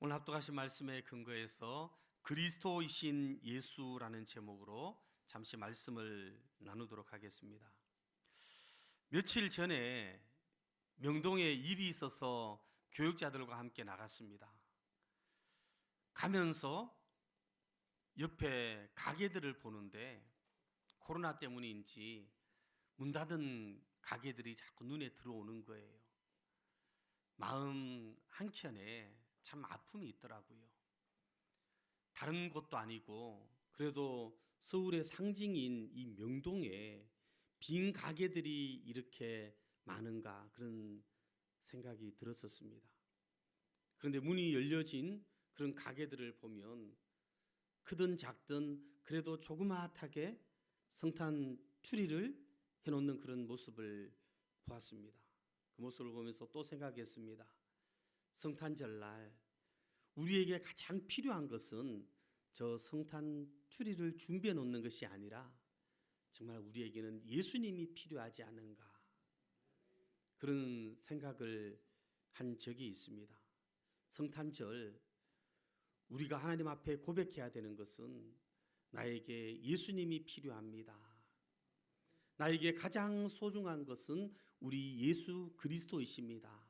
오늘 합독하신 말씀에 근거해서 그리스도이신 예수라는 제목으로 잠시 말씀을 나누도록 하겠습니다. 며칠 전에 명동에 일이 있어서 교육자들과 함께 나갔습니다. 가면서 옆에 가게들을 보는데 코로나 때문인지 문 닫은 가게들이 자꾸 눈에 들어오는 거예요. 마음 한켠에 참 아픔이 있더라고요. 다른 곳도 아니고 그래도 서울의 상징인 이 명동에 빈 가게들이 이렇게 많은가 그런 생각이 들었었습니다. 그런데 문이 열려진 그런 가게들을 보면 크든 작든 그래도 조그마하게 성탄 추리를 해놓는 그런 모습을 보았습니다. 그 모습을 보면서 또 생각했습니다. 성탄절날 우리에게 가장 필요한 것은 저 성탄 추리를 준비해 놓는 것이 아니라 정말 우리에게는 예수님이 필요하지 않은가 그런 생각을 한 적이 있습니다. 성탄절 우리가 하나님 앞에 고백해야 되는 것은 나에게 예수님이 필요합니다. 나에게 가장 소중한 것은 우리 예수 그리스도이십니다.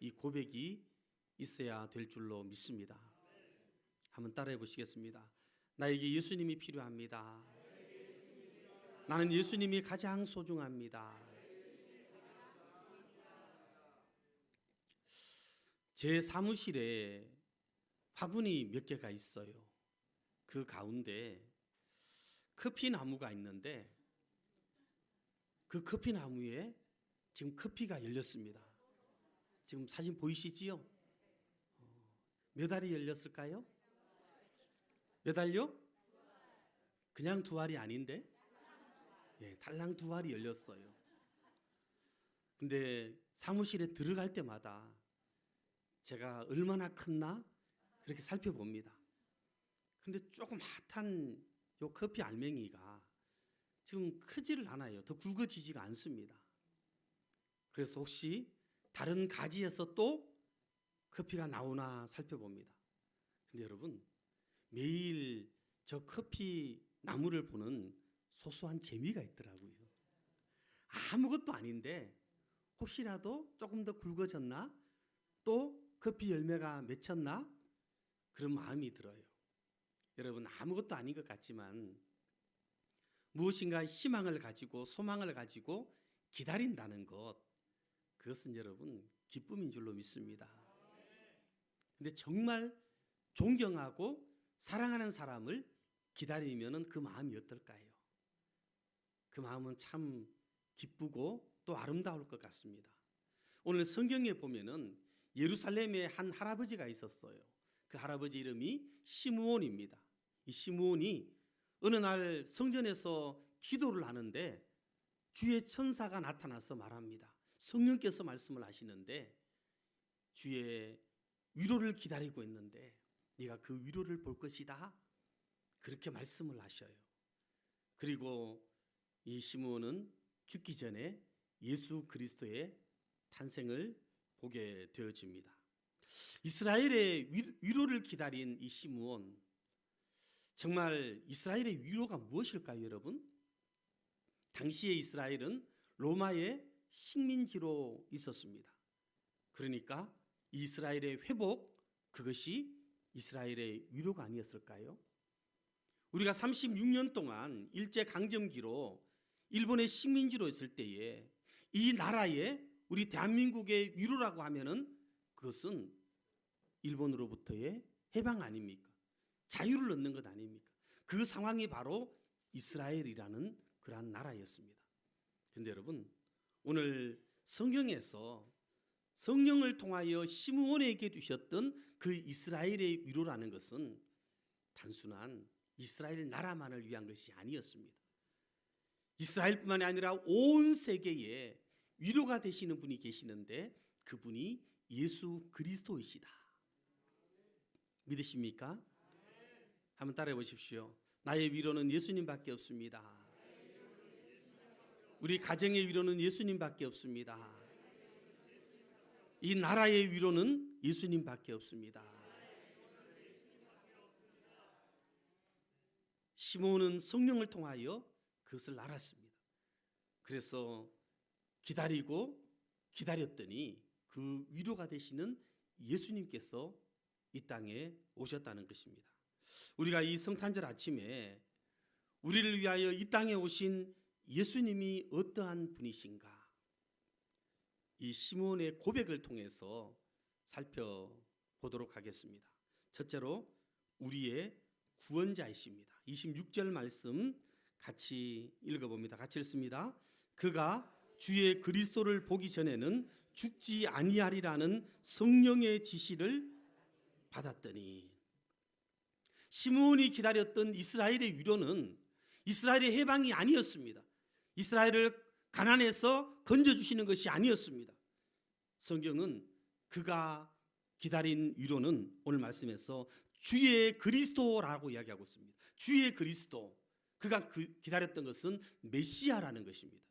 이 고백이 있어야 될 줄로 믿습니다. 한번 따라해 보시겠습니다. 나에게 예수님이 필요합니다. 나는 예수님이 가장 소중합니다. 제 사무실에 화분이 몇 개가 있어요. 그 가운데 커피 나무가 있는데 그 커피 나무에 지금 커피가 열렸습니다. 지금 사진 보이시지요? 어, 몇 알이 열렸을까요? 몇 알요? 그냥 두 알이 아닌데? 예, 달랑 두 알이 열렸어요. 근데 사무실에 들어갈 때마다 제가 얼마나 컸나 그렇게 살펴봅니다. 근데 조금 핫한 요 커피 알맹이가 지금 크지를 않아요. 더 굵어지지가 않습니다. 그래서 혹시 다른 가지에서 또 커피가 나오나 살펴봅니다. 근데 여러분 매일 저 커피 나무를 보는 소소한 재미가 있더라고요. 아무것도 아닌데 혹시라도 조금 더 굵어졌나 또 커피 열매가 맺혔나 그런 마음이 들어요. 여러분 아무것도 아닌 것 같지만 무엇인가 희망을 가지고 소망을 가지고 기다린다는 것 그것은 여러분 기쁨인 줄로 믿습니다. 근데 정말 존경하고 사랑하는 사람을 기다리면은 그 마음이 어떨까요? 그 마음은 참 기쁘고 또 아름다울 것 같습니다. 오늘 성경에 보면은 예루살렘에 한 할아버지가 있었어요. 그 할아버지 이름이 시므온입니다. 이 시므온이 어느 날 성전에서 기도를 하는데 주의 천사가 나타나서 말합니다. 성령께서 말씀을 하시는데 주의 위로를 기다리고 있는데 네가 그 위로를 볼 것이다. 그렇게 말씀을 하셔요. 그리고 이 시므온은 죽기 전에 예수 그리스도의 탄생을 보게 되어집니다. 이스라엘의 위로를 기다린 이 시므온 정말 이스라엘의 위로가 무엇일까요, 여러분? 당시의 이스라엘은 로마의 식민지로 있었습니다. 그러니까 이스라엘의 회복 그것이 이스라엘의 위로가 아니었을까요? 우리가 36년 동안 일제 강점기로 일본의 식민지로 있을 때에 이 나라에 우리 대한민국의 위로라고 하면은 그것은 일본으로부터의 해방 아닙니까? 자유를 얻는 것 아닙니까? 그 상황이 바로 이스라엘이라는 그러한 나라였습니다. 근데 여러분, 오늘 성경에서 성령을 통하여 시므온에게 주셨던 그 이스라엘의 위로라는 것은 단순한 이스라엘 나라만을 위한 것이 아니었습니다. 이스라엘뿐만이 아니라 온 세계에 위로가 되시는 분이 계시는데 그분이 예수 그리스도이시다. 믿으십니까? 한번 따라해 보십시오. 나의 위로는 예수님밖에 없습니다. 우리 가정의 위로는 예수님밖에 없습니다. 이 나라의 위로는 예수님밖에 없습니다. 시몬은 성령을 통하여 그것을 알았습니다. 그래서 기다리고 기다렸더니 그 위로가 되시는 예수님께서 이 땅에 오셨다는 것입니다. 우리가 이 성탄절 아침에 우리를 위하여 이 땅에 오신 예수님이 어떠한 분이신가 이 시몬의 고백을 통해서 살펴보도록 하겠습니다. 첫째로 우리의 구원자이십니다. 26절 말씀 같이 읽어봅니다. 같이 읽습니다. 그가 주의 그리스도를 보기 전에는 죽지 아니하리라는 성령의 지시를 받았더니 시몬이 기다렸던 이스라엘의 위로는 이스라엘의 해방이 아니었습니다. 이스라엘을 가난에서 건져 주시는 것이 아니었습니다. 성경은 그가 기다린 위로는 오늘 말씀에서 주의 그리스도라고 이야기하고 있습니다. 주의 그리스도. 그가 그 기다렸던 것은 메시아라는 것입니다.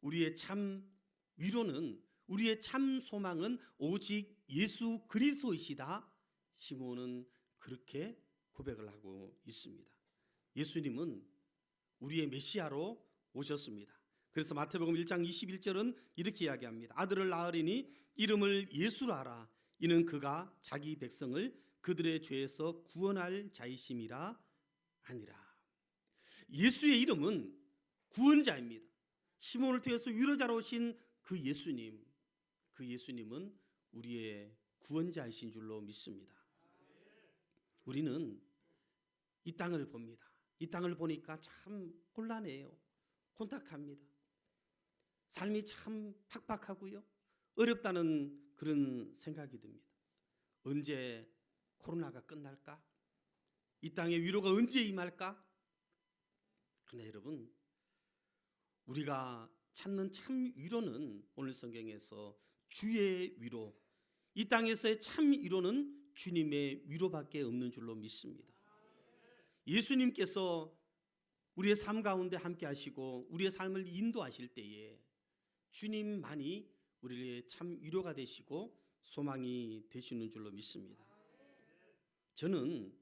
우리의 참 위로는 우리의 참 소망은 오직 예수 그리스도이시다. 시몬은 그렇게 고백을 하고 있습니다. 예수님은 우리의 메시아로 오셨습니다. 그래서 마태복음 1장 21절은 이렇게 이야기합니다. 아들을 낳으리니 이름을 예수라 하라. 이는 그가 자기 백성을 그들의 죄에서 구원할 자이심이라 하니라. 예수의 이름은 구원자입니다. 시몬을 통해서 위로자로 오신 그 예수님, 그 예수님은 우리의 구원자이신 줄로 믿습니다. 우리는 이 땅을 봅니다. 이 땅을 보니까 참 곤란해요. 혼탁합니다. 삶이 참 팍팍하고요. 어렵다는 그런 생각이 듭니다. 언제 코로나가 끝날까? 이 땅에 위로가 언제 임할까? 그러나 여러분, 우리가 찾는 참 위로는 오늘 성경에서 주의 위로, 이 땅에서의 참 위로는 주님의 위로밖에 없는 줄로 믿습니다. 예수님께서 우리의 삶 가운데 함께 하시고 우리의 삶을 인도하실 때에 주님만이 우리의 참 위로가 되시고 소망이 되시는 줄로 믿습니다. 저는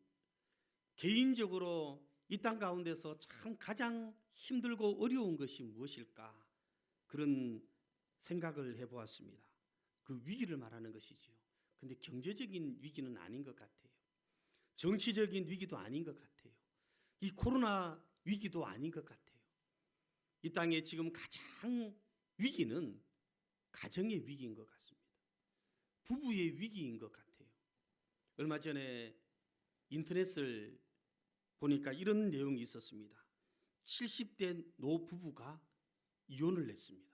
개인적으로 이 땅 가운데서 참 가장 힘들고 어려운 것이 무엇일까 그런 생각을 해보았습니다. 그 위기를 말하는 것이지요. 근데 경제적인 위기는 아닌 것 같아요. 정치적인 위기도 아닌 것 같아요. 이 코로나 위기도 아닌 것 같아요. 이 땅에 지금 가장 위기는 가정의 위기인 것 같습니다. 부부의 위기인 것 같아요. 얼마 전에 인터넷을 보니까 이런 내용이 있었습니다. 70대 노 부부가 이혼을 냈습니다.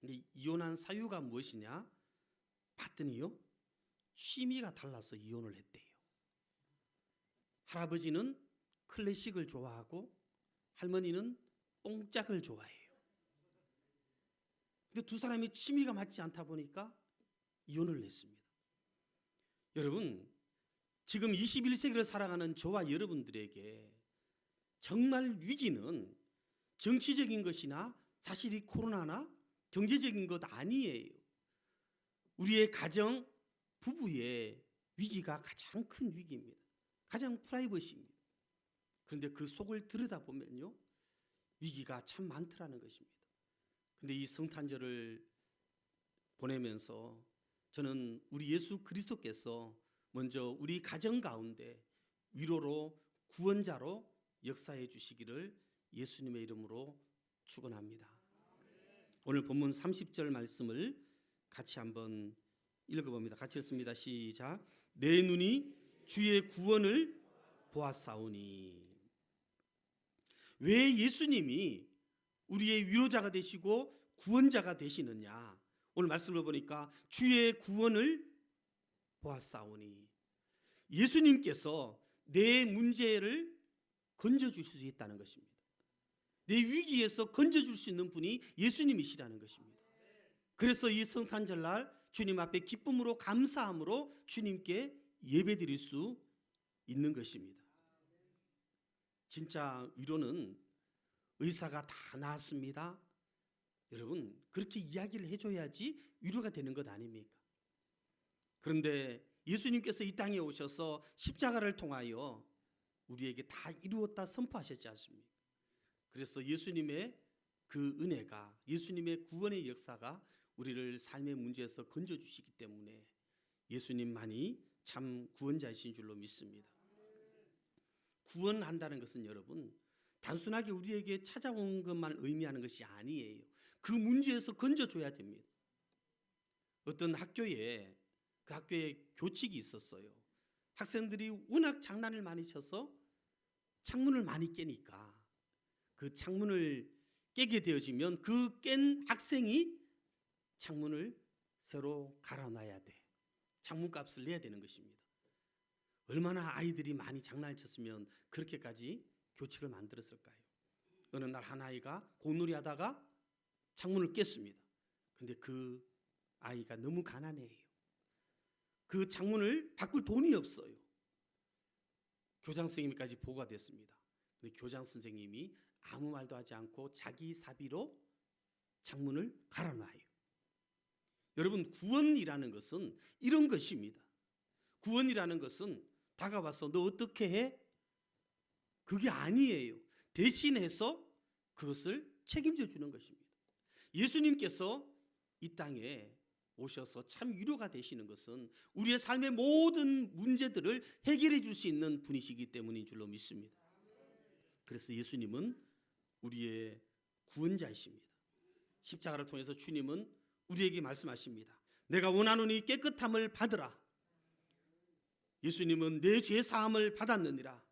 근데 이혼한 사유가 무엇이냐? 봤더니요. 취미가 달라서 이혼을 했대요. 할아버지는 클래식을 좋아하고 할머니는 뽕짝을 좋아해요. 근데 두 사람이 취미가 맞지 않다 보니까 이혼을 냈습니다. 여러분, 지금 21세기를 살아가는 저와 여러분들에게 정말 위기는 정치적인 것이나 사실 이 코로나나 경제적인 것 아니에요. 우리의 가정, 부부의 위기가 가장 큰 위기입니다. 가장 프라이버시입니다. 그런데 그 속을 들여다보면요. 위기가 참 많더라는 것입니다. 근데 이 성탄절을 보내면서 저는 우리 예수 그리스도께서 먼저 우리 가정 가운데 위로로 구원자로 역사해 주시기를 예수님의 이름으로 축원합니다. 오늘 본문 30절 말씀을 같이 한번 읽어봅니다. 같이 읽습니다. 시작. 내 눈이 주의 구원을 보았사오니 왜 예수님이 우리의 위로자가 되시고 구원자가 되시느냐? 오늘 말씀을 보니까 주의 구원을 보았사오니 예수님께서 내 문제를 건져 주실 수 있다는 것입니다. 내 위기에서 건져 줄 수 있는 분이 예수님이시라는 것입니다. 그래서 이 성탄절날 주님 앞에 기쁨으로 감사함으로 주님께 예배드릴 수 있는 것입니다. 진짜 위로는 의사가 다 나았습니다. 여러분 그렇게 이야기를 해줘야지 위로가 되는 것 아닙니까? 그런데 예수님께서 이 땅에 오셔서 십자가를 통하여 우리에게 다 이루었다 선포하셨지 않습니까? 그래서 예수님의 그 은혜가 예수님의 구원의 역사가 우리를 삶의 문제에서 건져 주시기 때문에 예수님만이 참 구원자이신 줄로 믿습니다. 구원한다는 것은 여러분 단순하게 우리에게 찾아온 것만 의미하는 것이 아니에요. 그 문제에서 건져줘야 됩니다. 어떤 학교에 그 학교에 교칙이 있었어요. 학생들이 워낙 장난을 많이 쳐서 창문을 많이 깨니까 그 창문을 깨게 되어지면 그 깬 학생이 창문을 새로 갈아놔야 돼. 창문값을 내야 되는 것입니다. 얼마나 아이들이 많이 장난을 쳤으면 그렇게까지 교칙을 만들었을까요? 어느 날 한 아이가 공놀이 하다가 창문을 깼습니다. 근데 그 아이가 너무 가난해요. 그 창문을 바꿀 돈이 없어요. 교장 선생님까지 보고가 됐습니다. 근데 교장 선생님이 아무 말도 하지 않고 자기 사비로 창문을 갈아놔요. 여러분 구원이라는 것은 이런 것입니다. 구원이라는 것은 다가와서 너 어떻게 해? 그게 아니에요. 대신해서 그것을 책임져 주는 것입니다. 예수님께서 이 땅에 오셔서 참 위로가 되시는 것은 우리의 삶의 모든 문제들을 해결해 줄 수 있는 분이시기 때문인 줄로 믿습니다. 그래서 예수님은 우리의 구원자이십니다. 십자가를 통해서 주님은 우리에게 말씀하십니다. 내가 원하노니 깨끗함을 받으라. 예수님은 내 죄 사함을 받았느니라.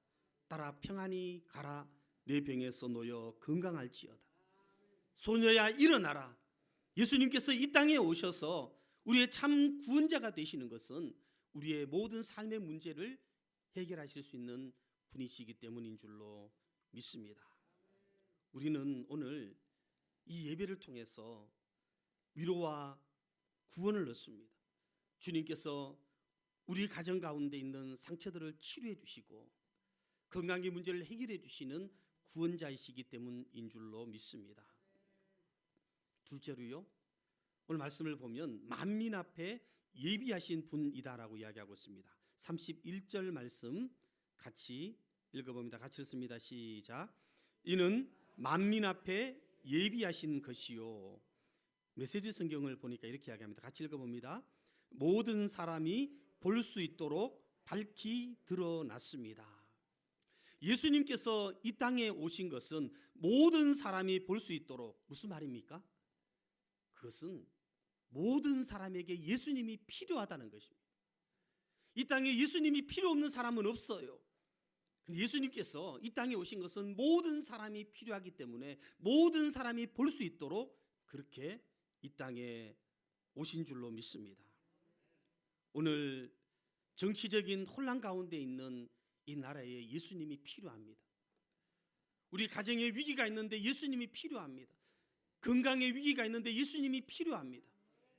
따라 평안히 가라. 내 병에서 놓여 건강할지어다. 소녀야 일어나라. 예수님께서 이 땅에 오셔서 우리의 참 구원자가 되시는 것은 우리의 모든 삶의 문제를 해결하실 수 있는 분이시기 때문인 줄로 믿습니다. 우리는 오늘 이 예배를 통해서 위로와 구원을 얻습니다. 주님께서 우리 가정 가운데 있는 상처들을 치료해 주시고 건강의 문제를 해결해 주시는 구원자이시기 때문인 줄로 믿습니다. 둘째로요. 오늘 말씀을 보면 만민 앞에 예비하신 분이다라고 이야기하고 있습니다. 31절 말씀 같이 읽어봅니다. 같이 읽습니다. 시작. 이는 만민 앞에 예비하신 것이요. 메시지 성경을 보니까 이렇게 이야기합니다. 같이 읽어봅니다. 모든 사람이 볼 수 있도록 밝히 드러났습니다. 예수님께서 이 땅에 오신 것은 모든 사람이 볼 수 있도록 무슨 말입니까? 그것은 모든 사람에게 예수님이 필요하다는 것입니다. 이 땅에 예수님이 필요 없는 사람은 없어요. 근데 예수님께서 이 땅에 오신 것은 모든 사람이 필요하기 때문에 모든 사람이 볼 수 있도록 그렇게 이 땅에 오신 줄로 믿습니다. 오늘 정치적인 혼란 가운데 있는 이 나라에 예수님이 필요합니다. 우리 가정에 위기가 있는데 예수님이 필요합니다. 건강에 위기가 있는데 예수님이 필요합니다.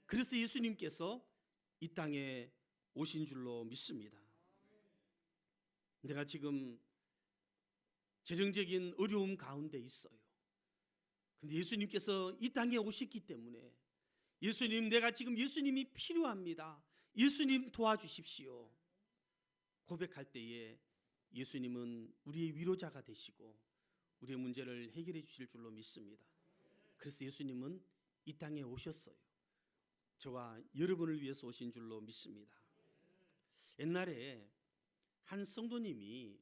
그래서 예수님께서 이 땅에 오신 줄로 믿습니다. 내가 지금 재정적인 어려움 가운데 있어요. 근데 예수님께서 이 땅에 오셨기 때문에 예수님 내가 지금 예수님이 필요합니다. 예수님 도와주십시오. 고백할 때에 예수님은 우리의 위로자가 되시고 우리의 문제를 해결해 주실 줄로 믿습니다. 그래서 예수님은 이 땅에 오셨어요. 저와 여러분을 위해서 오신 줄로 믿습니다. 옛날에 한 성도님이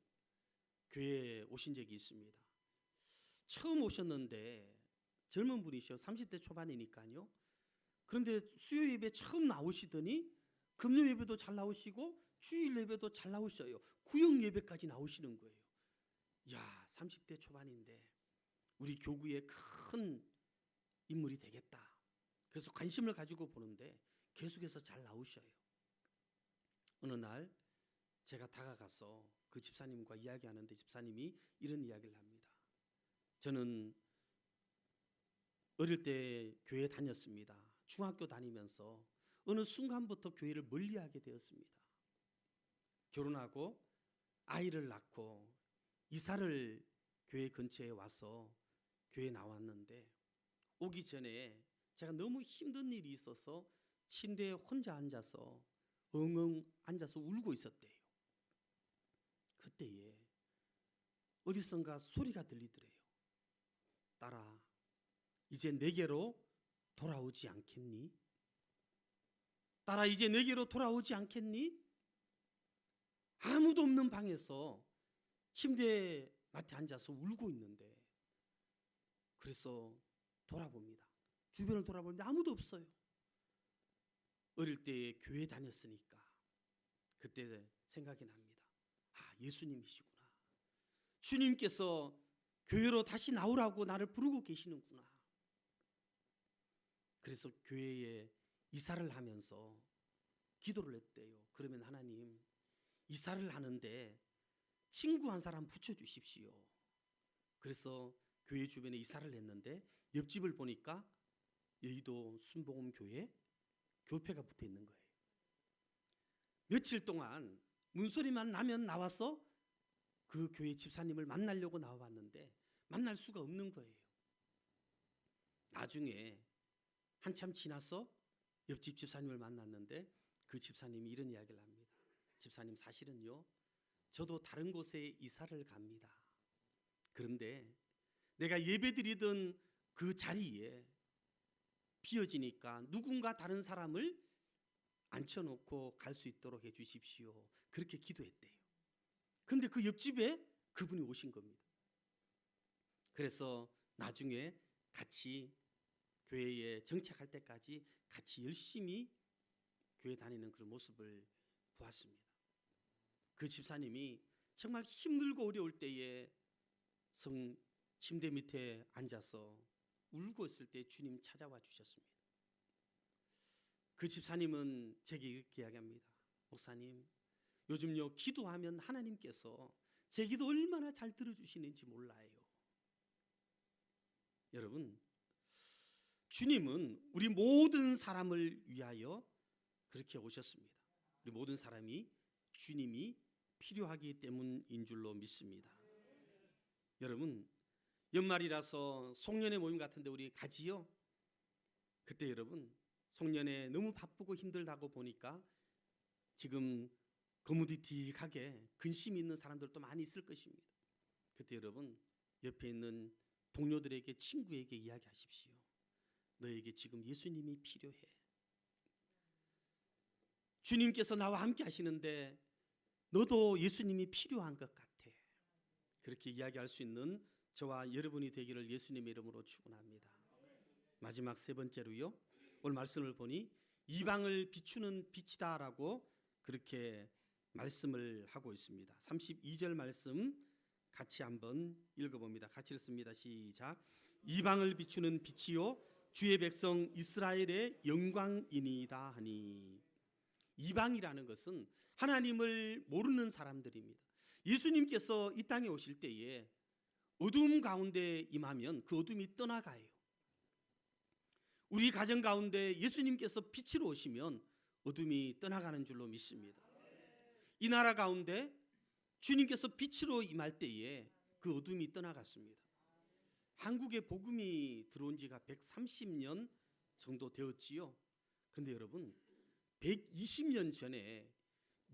교회에 오신 적이 있습니다. 처음 오셨는데 젊은 분이셔. 30대 초반이니까요. 그런데 수요 예배 처음 나오시더니 금요 예배도 잘 나오시고 주일 예배도 잘 나오셔요. 구역 예배까지 나오시는 거예요. 야, 30대 초반인데 우리 교구에 큰 인물이 되겠다. 그래서 관심을 가지고 보는데 계속해서 잘 나오셔요. 어느 날 제가 다가가서 그 집사님과 이야기하는데 집사님이 이런 이야기를 합니다. 저는 어릴 때 교회 다녔습니다. 중학교 다니면서 어느 순간부터 교회를 멀리하게 되었습니다. 결혼하고 아이를 낳고 이사를 교회 근처에 와서 교회 나왔는데 오기 전에 제가 너무 힘든 일이 있어서 침대에 혼자 앉아서 엉엉 앉아서 울고 있었대요. 그때에 어디선가 소리가 들리더래요. 딸아, 이제 내게로 돌아오지 않겠니? 딸아, 이제 내게로 돌아오지 않겠니? 아무도 없는 방에서 침대 맡에 앉아서 울고 있는데 그래서 돌아봅니다. 주변을 돌아보는데 아무도 없어요. 어릴 때 교회 다녔으니까 그때 생각이 납니다. 아, 예수님이시구나. 주님께서 교회로 다시 나오라고 나를 부르고 계시는구나. 그래서 교회에 이사를 하면서 기도를 했대요. 그러면 하나님, 이사를 하는데 친구 한 사람 붙여 주십시오. 그래서 교회 주변에 이사를 했는데 옆집을 보니까 여의도 순복음 교회 교회가 붙어 있는 거예요. 며칠 동안 문소리만 나면 나와서 그 교회 집사님을 만나려고 나와봤는데 만날 수가 없는 거예요. 나중에 한참 지나서 옆집 집사님을 만났는데 그 집사님이 이런 이야기를 합니다. 집사님 사실은요, 저도 다른 곳에 이사를 갑니다. 그런데 내가 예배드리던 그 자리에 비어지니까 누군가 다른 사람을 앉혀놓고 갈 수 있도록 해주십시오. 그렇게 기도했대요. 근데 그 옆집에 그분이 오신 겁니다. 그래서 나중에 같이 교회에 정착할 때까지 같이 열심히 교회 다니는 그런 모습을 보았습니다. 그 집사님이 정말 힘들고 어려울 때에 성 침대 밑에 앉아서 울고 있을 때 주님 찾아와 주셨습니다. 그 집사님은 제게 이렇게 이야기합니다. 목사님, 요즘요 기도하면 하나님께서 제 기도 얼마나 잘 들어주시는지 몰라요. 여러분, 주님은 우리 모든 사람을 위하여 그렇게 오셨습니다. 우리 모든 사람이 주님이 필요하기 때문인 줄로 믿습니다. 여러분, 연말이라서 송년회 모임 같은데 우리 가지요? 그때 여러분, 송년회 너무 바쁘고 힘들다고 보니까 지금 거무디틱하게 근심 있는 사람들도 많이 있을 것입니다. 그때 여러분, 옆에 있는 동료들에게 친구에게 이야기하십시오. 너에게 지금 예수님이 필요해. 주님께서 나와 함께 하시는데 너도 예수님이 필요한 것 같아. 그렇게 이야기할 수 있는 저와 여러분이 되기를 예수님의 이름으로 축원합니다. 마지막 세 번째로요. 오늘 말씀을 보니 이방을 비추는 빛이다라고 그렇게 말씀을 하고 있습니다. 32절 말씀 같이 한번 읽어봅니다. 같이 읽습니다. 시작. 이방을 비추는 빛이요 주의 백성 이스라엘의 영광이니이다 하니 이방이라는 것은 하나님을 모르는 사람들입니다. 예수님께서 이 땅에 오실 때에 어둠 가운데 임하면 그 어둠이 떠나가요. 우리 가정 가운데 예수님께서 빛으로 오시면 어둠이 떠나가는 줄로 믿습니다. 이 나라 가운데 주님께서 빛으로 임할 때에 그 어둠이 떠나갔습니다. 한국에 복음이 들어온 지가 130년 정도 되었지요. 근데 여러분 120년 전에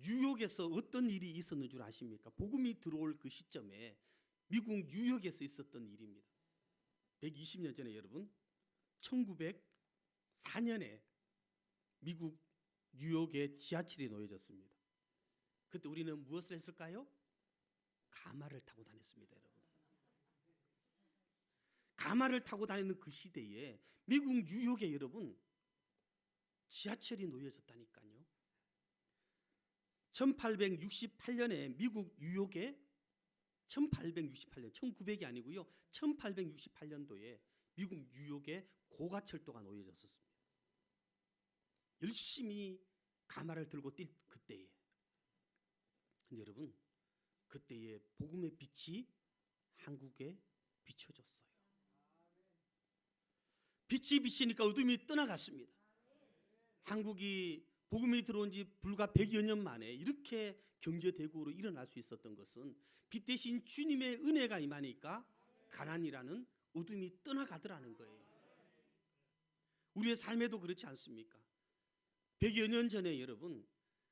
뉴욕에서 어떤 일이 있었는 줄 아십니까? 복음이 들어올 그 시점에 미국 뉴욕에서 있었던 일입니다. 120년 전에 여러분 1904년에 미국 뉴욕에 지하철이 놓여졌습니다. 그때 우리는 무엇을 했을까요? 가마를 타고 다녔습니다, 여러분. 가마를 타고 다니는 그 시대에 미국 뉴욕에 여러분 지하철이 놓여졌다니까요. 1868년에 미국 뉴욕에 1868년 1900이 아니고요. 1868년도에 미국 뉴욕에 고가철도가 놓여졌었습니다. 열심히 가마를 들고 뛸 그때에 근데 여러분 그때에 복음의 빛이 한국에 비춰졌어요. 빛이 비치니까 어둠이 떠나갔습니다. 한국이 복음이 들어온 지 불과 100여 년 만에 이렇게 경제 대국으로 일어날 수 있었던 것은 빛 대신 주님의 은혜가 임하니까 가난이라는 어둠이 떠나가더라는 거예요. 우리의 삶에도 그렇지 않습니까? 100여 년 전에 여러분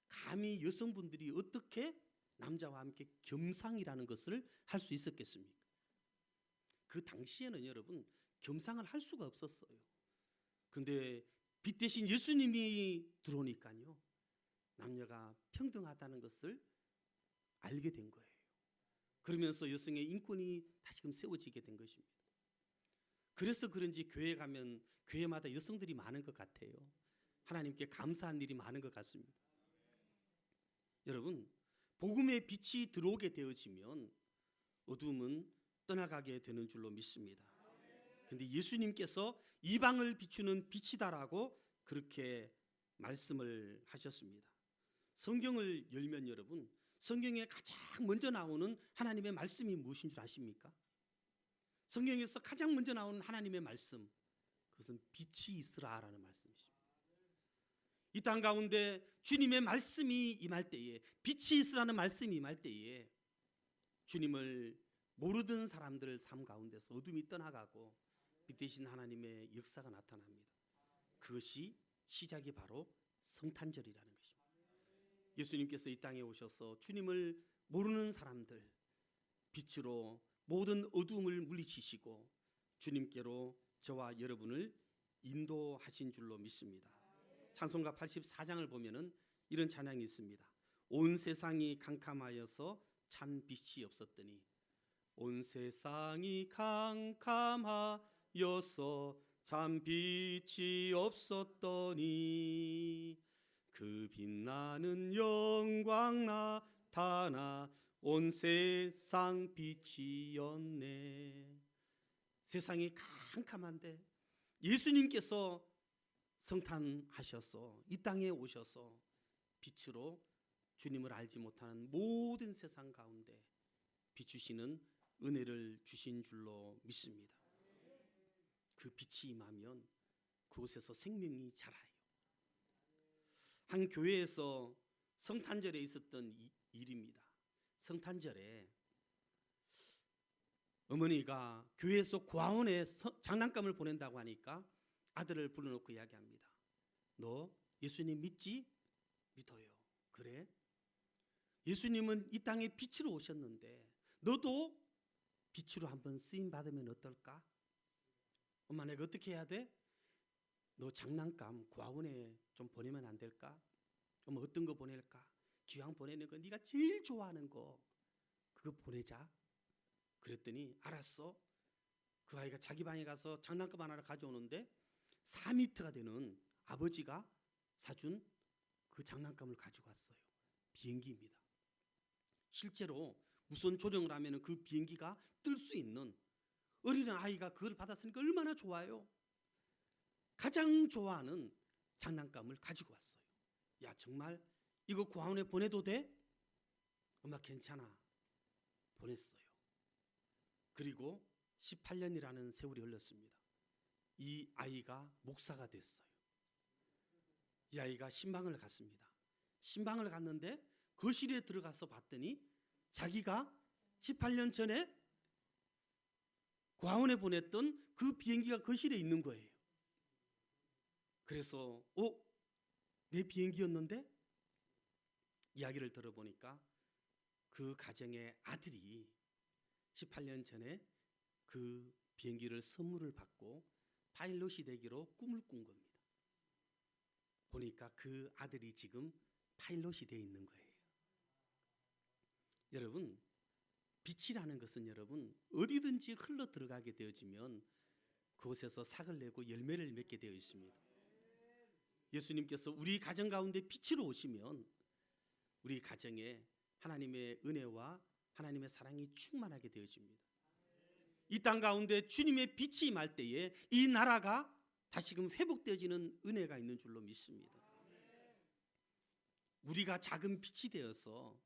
감히 여성분들이 어떻게 남자와 함께 겸상이라는 것을 할 수 있었겠습니까? 그 당시에는 여러분 겸상을 할 수가 없었어요. 근데 빛 대신 예수님이 들어오니까요. 남녀가 평등하다는 것을 알게 된 거예요. 그러면서 여성의 인권이 다시금 세워지게 된 것입니다. 그래서 그런지 교회 가면 교회마다 여성들이 많은 것 같아요. 하나님께 감사한 일이 많은 것 같습니다. 여러분, 복음의 빛이 들어오게 되어지면 어둠은 떠나가게 되는 줄로 믿습니다. 근데 예수님께서 이방을 비추는 빛이다라고 그렇게 말씀을 하셨습니다. 성경을 열면 여러분, 성경에 가장 먼저 나오는 하나님의 말씀이 무엇인 줄 아십니까? 성경에서 가장 먼저 나오는 하나님의 말씀, 그것은 빛이 있으라라는 말씀이십니다. 이 땅 가운데 주님의 말씀이 임할 때에 빛이 있으라는 말씀이 임할 때에 주님을 모르던 사람들 삶 가운데서 어둠이 떠나가고 빛 대신 하나님의 역사가 나타납니다. 그것이 시작이 바로 성탄절이라는 것입니다. 예수님께서 이 땅에 오셔서 주님을 모르는 사람들 빛으로 모든 어둠을 물리치시고 주님께로 저와 여러분을 인도하신 줄로 믿습니다. 찬송가 84장을 보면은 이런 찬양이 있습니다. 온 세상이 캄캄하여서 참 빛이 없었더니 온 세상이 캄캄하 여서 참 빛이 없었더니 그 빛나는 영광 나타나 온 세상 빛이었네. 세상이 캄캄한데 예수님께서 성탄하셔서 이 땅에 오셔서 빛으로 주님을 알지 못하는 모든 세상 가운데 비추시는 은혜를 주신 줄로 믿습니다. 그 빛이 임하면 그곳에서 생명이 자라요. 한 교회에서 성탄절에 있었던 이- 일입니다. 성탄절에 어머니가 교회에서 고아원에 서- 장난감을 보낸다고 하니까 아들을 불러놓고 이야기합니다. 너 예수님 믿지? 믿어요. 그래? 예수님은 이 땅에 빛으로 오셨는데 너도 빛으로 한번 쓰임 받으면 어떨까? 엄마 내가 어떻게 해야 돼? 너 장난감 고아원에 좀 보내면 안 될까? 엄마 어떤 거 보낼까? 기왕 보내는 거 네가 제일 좋아하는 거 그거 보내자. 그랬더니 알았어. 그 아이가 자기 방에 가서 장난감 하나를 가져오는데 4미터가 되는 아버지가 사준 그 장난감을 가지고 왔어요. 비행기입니다. 실제로 무선 조정을 하면 그 비행기가 뜰 수 있는 어린 아이가 그걸 받았으니까 얼마나 좋아요. 가장 좋아하는 장난감을 가지고 왔어요. 야 정말 이거 고아원에 보내도 돼? 엄마 괜찮아. 보냈어요. 그리고 18년이라는 세월이 흘렀습니다. 이 아이가 목사가 됐어요. 이 아이가 신방을 갔습니다. 신방을 갔는데 거실에 들어가서 봤더니 자기가 18년 전에 고아원에 보냈던 그 비행기가 거실에 있는 거예요. 그래서 어? 내 비행기였는데? 이야기를 들어보니까 그 가정의 아들이 18년 전에 그 비행기를 선물을 받고 파일럿이 되기로 꿈을 꾼 겁니다. 보니까 그 아들이 지금 파일럿이 되어 있는 거예요. 여러분, 빛이라는 것은 여러분 어디든지 흘러 들어가게 되어지면 그곳에서 삭을 내고 열매를 맺게 되어 있습니다. 예수님께서 우리 가정 가운데 빛으로 오시면 우리 가정에 하나님의 은혜와 하나님의 사랑이 충만하게 되어집니다. 이 땅 가운데 주님의 빛이 임할 때에 이 나라가 다시금 회복되어지는 은혜가 있는 줄로 믿습니다. 우리가 작은 빛이 되어서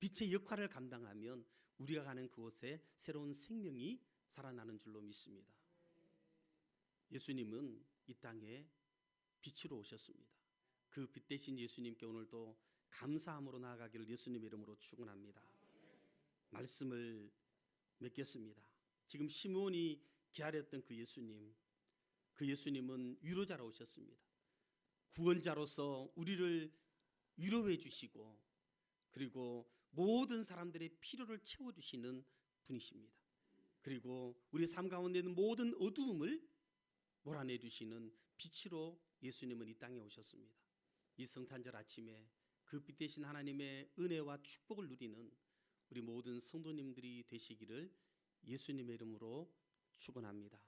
빛의 역할을 감당하면 우리가 가는 그곳에 새로운 생명이 살아나는 줄로 믿습니다. 예수님은 이 땅에 빛으로 오셨습니다. 그 빛 대신 예수님께 오늘도 감사함으로 나아가기를 예수님 이름으로 축원합니다. 말씀을 맺겠습니다. 지금 시몬이 기다렸던 그 예수님, 그 예수님은 위로자로 오셨습니다. 구원자로서 우리를 위로해 주시고 그리고 모든 사람들의 필요를 채워주시는 분이십니다. 그리고 우리 삶 가운데 있는 모든 어두움을 몰아내 주시는 빛으로 예수님은 이 땅에 오셨습니다. 이 성탄절 아침에 그 빛 대신 하나님의 은혜와 축복을 누리는 우리 모든 성도님들이 되시기를 예수님의 이름으로 축원합니다.